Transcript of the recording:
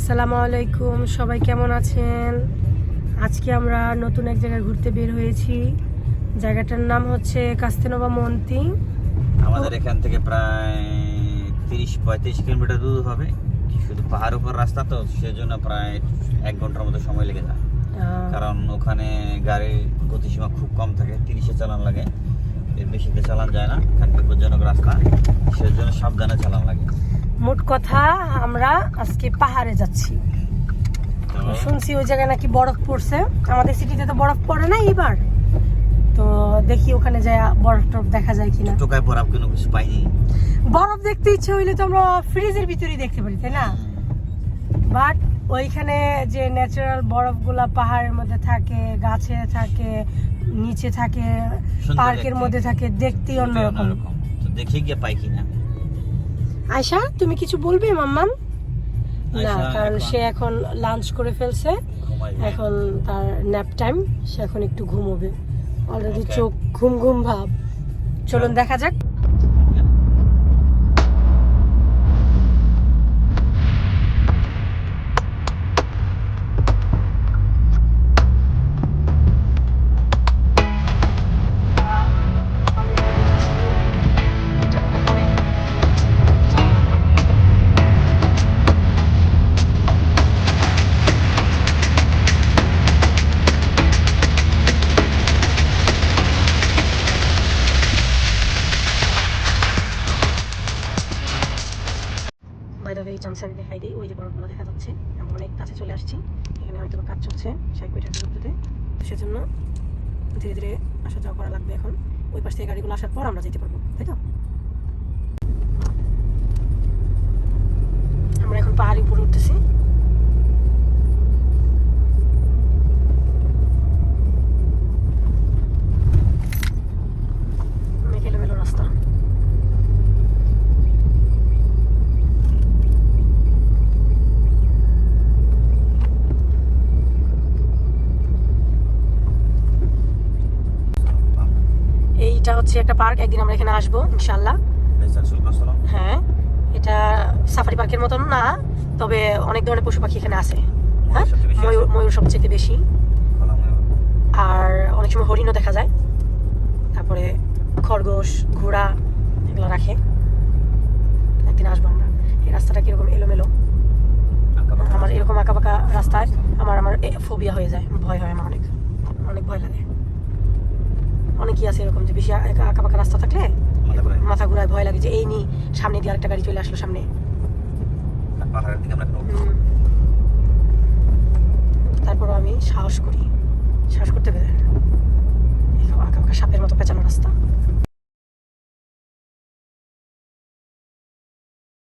আসসালামু আলাইকুম সবাই কেমন আছেন? আজকে আমরা নতুন এক জায়গায় ঘুরতে বের হয়েছি। জায়গাটার নাম হচ্ছে কাস্তেনোবা মন্তি। আমাদের এখান থেকে প্রায় তিরিশ পঁয়ত্রিশ কিলোমিটার দূর হবে। শুধু পাহাড় উপর রাস্তা তো সেজন্য প্রায় এক ঘণ্টার মতো সময় লেগে যায়। কারণ ওখানে গাড়ির গতিসীমা খুব কম থাকে তিরিশে চালান লাগে। এর বেশিতে চালান যায় না কারণ বিপজ্জনক রাস্তা। সেজন্য সাবধানে চালান লাগে। মোট কথা আমরা আজকে পাহাড়ে যাচ্ছি। শুনছি ওই জায়গায় নাকি বরফ পড়ছে। আমাদের সিটিতে তো বরফ পড়ে না এবার তো দেখি ওখানে যায় বরফ টরফ দেখা যায় কিনা। টোকায় পর কোনো কিছু পাইনি? বরফ দেখতে ইচ্ছে হইলে তো আমরা ফ্রিজের ভিতরেই দেখতে পারি তাই না? বাট ওইখানে যে ন্যাচারাল বরফগুলা পাহাড়ের মধ্যে থাকে গাছে থাকে নিচে থাকে পার্কের মধ্যে থাকে দেখতেই অন্যরকম। দেখি গিয়ে পাই কিনা? আয়শা তুমি কিছু বলবে মাম্মাম? না কারণ সে এখন লাঞ্চ করে ফেলছে। এখন তার ন্যাপ টাইম সে এখন একটু ঘুমোবে। অলরেডি চোখ ঘুম ঘুম ভাব। চলুন দেখা যাক। বাইরে এই জামসানি দেখাই দিই, ওই যে বরফগুলো দেখা যাচ্ছে। আমরা অনেক কাছে চলে আসছি। এখানে হয়তো কাজ চলছে ষাট সেজন্য ধীরে ধীরে আসা যাওয়া করা লাগবে এখন। ওই পাশ থেকে গাড়িগুলো আসার পর আমরা যেতে পারব, তাই তো? আমরা এখন পাহাড়ি উপরে উঠতেছি অনেক এলোমেলো রাস্তা এইটা হচ্ছে একটা পার্ক একদিন আমরা এখানে আসব ইনশাল্লাহ হ্যাঁ এটা সাফারি পার্কের মতন না তবে অনেক ধরনের পশু পাখি এখানে আছে। হ্যাঁ ময়ূর। ময়ূর সবচেয়ে বেশি। আর অনেক সময় হরিণও দেখা যায়। তারপরে খরগোশ ঘোড়া এগুলো রাখে। একদিন আসব আমরা। এই রাস্তাটা কীরকম এলোমেলো? আমার এরকম আঁকা বাঁকা রাস্তায় আমার আমার ফোবিয়া হয়ে যায় ভয় হয় আমার অনেক। অনেক ভয় লাগে। অনেকই আছে এরকম যে বেশি আঁকা আঁকা বাঁকা রাস্তা থাকলে মাথা মাথা ঘুরায় ভয় লাগে যে এই নি সামনে দিয়ে আরেকটা গাড়ি চলে আসলো সামনে। পাহাড়ের দিকে আমরা